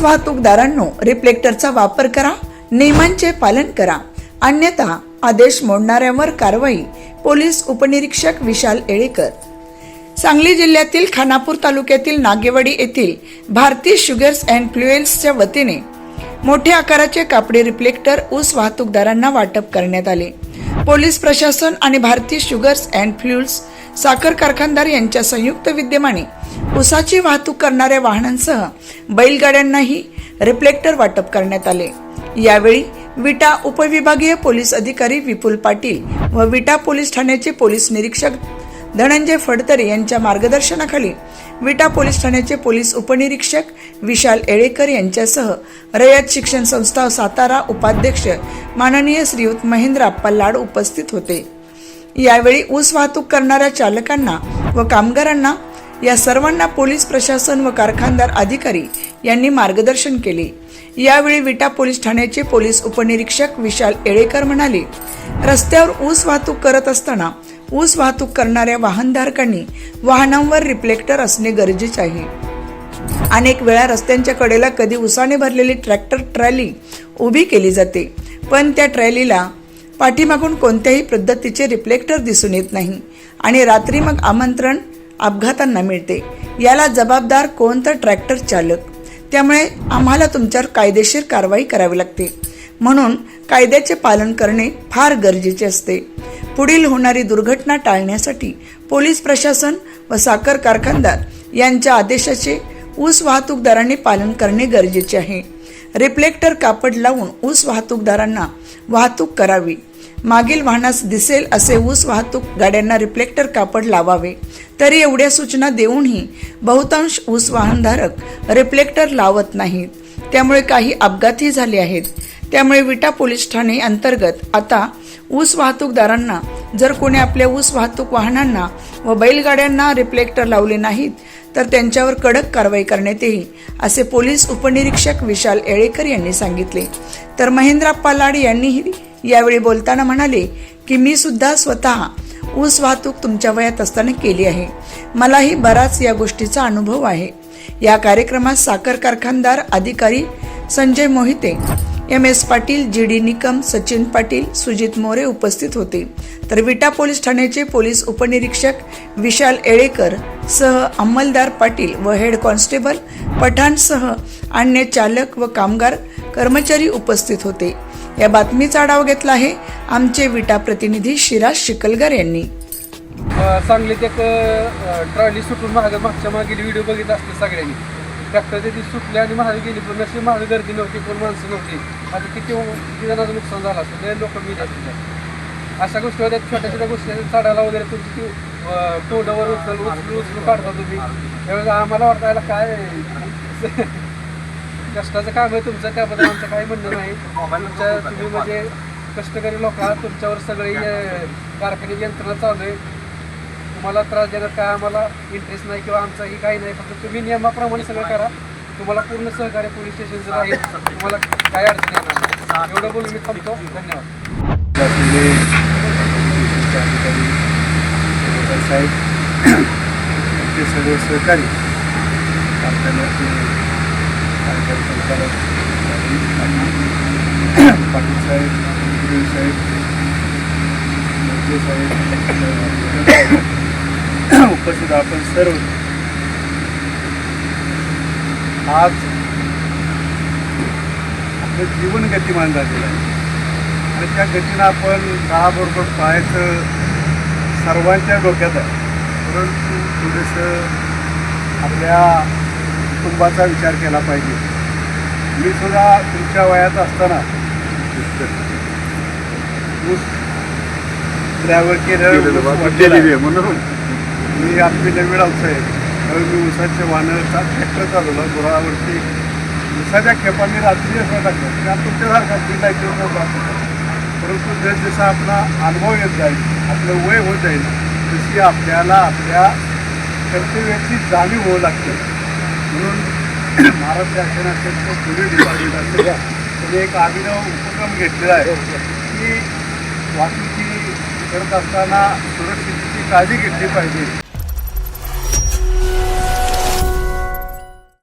वाहतूकदारांनो रिफ्लेक्टरचा वापर करा नियमांचे पालन करा. अन्यथा आदेश मोडणाऱ्यांवर कारवाई पोलीस उपनिरीक्षक विशाल येळेकर. सांगली जिल्ह्यातील खानापूर तालुक्यातील नागेवाडी येथील भारती शुगर्स अँड फ्लुएल्सच्या वतीने मोठ्या आकाराचे कापडी रिफ्लेक्टर ऊस वाहतूकदारांना वाटप करण्यात आले. पोलीस प्रशासन आणि भारतीय शुगर्स अँड फ्युल्स साखर कारखानदार यांच्या संयुक्त विद्यमाने उसाची वाहतूक करणाऱ्या वाहनांसह बैलगाड्यांनाही रिफ्लेक्टर वाटप करण्यात आले. यावेळी विटा उपविभागीय पोलीस अधिकारी विपुल पाटील व विटा पोलीस ठाण्याचे पोलीस निरीक्षक धनंजय फडतरे यांच्या मार्गदर्शनाखाली विटा पोलीस ठाण्याचे पोलीस उपनिरीक्षक विशाल येळेकर यांच्यासह रयत शिक्षण संस्था सातारा उपाध्यक्ष माननीय श्रीयुत महेंद्र अप्पा लाड उपस्थित होते. यावेळी ऊस वाहतूक करणाऱ्या चालकांना व कामगारांना या सर्वांना पोलीस प्रशासन व कारखानदार अधिकारी यांनी मार्गदर्शन केले. यावेळी विटा पोलीस ठाण्याचे पोलीस उपनिरीक्षक विशाल येळेकर म्हणाले रस्त्यावर ऊस वाहतूक करत असताना ऊस वाहतूक करणाऱ्या वाहनधारकांनी वाहनांवर रिफ्लेक्टर असणे गरजेचे आहे. अनेक वेळा रस्त्यांच्या कडेला कधी उसाने भरलेली ट्रॅक्टर ट्रॅली उभी केली जाते पण त्या ट्रॅलीला पाठीमागून कोणत्याही पद्धतीचे रिफ्लेक्टर दिसून येत नाही आणि रात्री मग आमंत्रण अपघातांना मिळते. याला जबाबदार कोण तर ट्रॅक्टर चालक? त्यामुळे आम्हाला तुमच्यावर कायदेशीर कारवाई करावी लागते. म्हणून कायद्याचे पालन करणे फार गरजेचे असते. पुढील होणारी दुर्घटना टाळण्यासाठी पोलीस प्रशासन व साखर कारखानदार यांच्या आदेशाचे ऊस वाहतूकदारांनी पालन करणे गरजेचे आहे. रिफ्लेक्टर कापड लावून ऊस वाहतूकदारांना वाहतूक करावी. मागील वाहनास दिसेल असे ऊस वाहतूक गाड्यांना रिफ्लेक्टर कापड लावावे. तरी एवढ्या सूचना देऊनही बहुतांश ऊस वाहनधारक रिफ्लेक्टर लावत नाहीत. त्यामुळे काही अपघातही झाले आहेत. त्यामुळे विटा पोलीस ठाणे अंतर्गत आता ऊस वाहतूकदारांना जर कोणी आपल्या ऊस वाहतूक वाहनांना व बैलगाड्यांना रिफ्लेक्टर लावले नाहीत तर त्यांच्यावर कडक कारवाई करण्यात येईल असे पोलीस उपनिरीक्षक विशाल येळेकर यांनी सांगितले. तर महेंद्रा पालाड यांनीही यावेळी बोलताना म्हणाले की मी सुद्धा स्वतः ऊस वाहतूक तुमच्या वयात असताना केली आहे. मलाही बराच या गोष्टीचा अनुभव आहे. या कार्यक्रमात साखर कारखानदार अधिकारी Sanjay Mohite M S Patil G D Nikam Sachin Patil Sujit More उपस्थित होते. तर विटा पोलीस ठाण्याचे पोलीस उपनिरीक्षक विशाल एळेकर सह अंमलदार पाटील व हेड कॉन्स्टेबल पठाणसह अन्य चालक व कामगार कर्मचारी उपस्थित होते. या बातमीचा आढावा घेतला आहे आमचे विटा प्रतिनिधी शिराज शिकलगर यांनी. सांगलीत एक ट्रॉली सुटून महाग मागच्या मागील व्हिडिओ बघितला असते सगळ्यांनी. ट्रॅक्टरचे ती सुटली आणि महाग गेली पण नशी महाग गर्दी नव्हती पण माणसं नव्हती. आता किती किती जणांचं नुकसान झालं असतं लय लोक मी असतील अशा गोष्टी होत्या छोट्या छोट्या गोष्टी चढायला वगैरे तुमची ती तोंडावर उचल उचलू उचलू काढता तुम्ही. त्यावेळेस आम्हाला वाटतं याला काय कष्टाचं काम आहे तुमचं त्याबद्दल आमचं काही म्हणणं नाही. तुमच्या तुम्ही म्हणजे कष्टकरी लोक आहात तुमच्यावर सगळी अ, कारखान्याची यंत्रणा चालू आहे. तुम्हाला त्रास देण्यात काय आम्हाला इंटरेस्ट नाही किंवा आमचाही काही नाही. फक्त तुम्ही नियमाप्रमाणे सगळं करा. तुम्हाला पूर्ण सहकार्य पोलीस स्टेशनचं आहे. तुम्हाला काय अडचण येणार नाही. एवढं बोलून मी थांबतो. धन्यवाद. साहेब ते सगळे सहकारी. कार्यकारी संचालक पाटील साहेब साहेब साहेब उपस्थित आपण सर्व आज आपलं जीवन गतिमान झालेलं आहे. आणि त्या गतीनं आपण काळाबरोबर पाहायचं सर्वांच्या डोक्यात आहे. परंतु थोडंसं आपल्या कुटुंबाचा विचार केला पाहिजे. मी सुद्धा तुमच्या वयात असताना ऊस ड्रायव्हर केलं म्हणून. मी आपली नवीन आहे त्यावेळी मी उसाच्या वाहनाचा ट्रॅक्टर चालवला गुरावरती उसाच्या खेपांनी रात्री असं टाकलं. त्या तुमच्यासारखा ती लाइट परंतु जसजसा आपला अनुभव येत जाईल आपलं वय होत जाईल तशी आपल्याला आपल्या कर्तव्याची जाणीव होऊ लागते. म्हणून महाराष्ट्र शासन असेल किंवा पोलीस डिपार्टमेंट असेल त्यांनी एक अभिनव उपक्रम घेतलेला आहे की वाहतुकी करत असताना सुरक्षितेची काळजी घेतली पाहिजे.